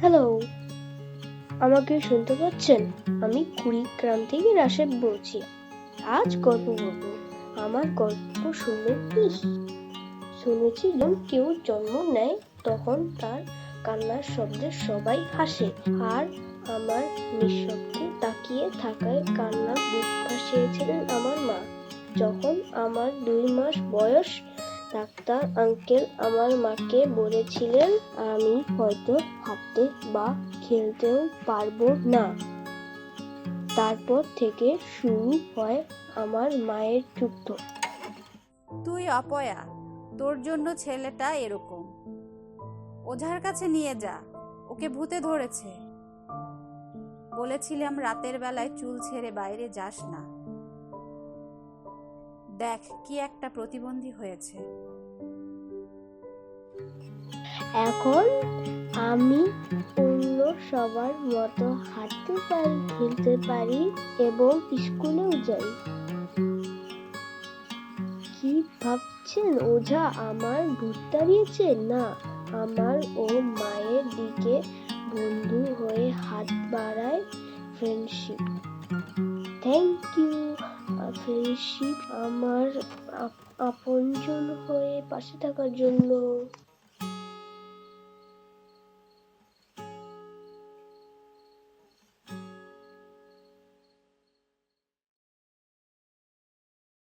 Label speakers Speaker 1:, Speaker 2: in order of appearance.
Speaker 1: Hello. আমাকে শুনতে পাচ্ছেন? আমি কুড়িগ্রাম থেকে রাশেদ বলছি। আজ গল্প বলব আমার গল্প শুনবে প্লিজ শুনেছি যখন কেউ জন্ম নেয় তখন তার কান্নার শব্দে সবাই হাসে আর আমার নিঃশব্দে তাকিয়ে থাকায় কান্না বুক ভাসিয়েছিলেন আমার মা। যখন আমার দুই মাস বয়স ডাক্তার আঙ্কেল আমার মাকে বলেছিলেন, আমি হয়তো হাঁটতে বা খেলতেও পারব না। তারপর থেকে শুরু হয় আমার মায়ের যুদ্ধ।
Speaker 2: তুই অপয়া, তোর জন্য ছেলেটা এরকম। ওঝার কাছে নিয়ে যা, ওকে ভূতে ধরেছে। বলেছিলাম রাতের বেলায় চুল ছেড়ে বাইরে যাস না। দেখ, কি একটা প্রতিবন্ধী হয়েছে।
Speaker 1: এখন আমি অন্য সবার মতো হাঁটতে পারি, খেলতে পারি এবং স্কুলেও যাই। কি ভাবছেন ওঝা? আমার ভূত তাড়িয়েছে? না, আমার ও মায়ের দিকে বন্ধু হয়ে হাত বাড়ায় ফ্রেন্ডশিপ থ্যাংক ইউ ফ্রেন্ডশিপ আমার আপ- আপনজন হয়ে পাশে থাকার জন্য।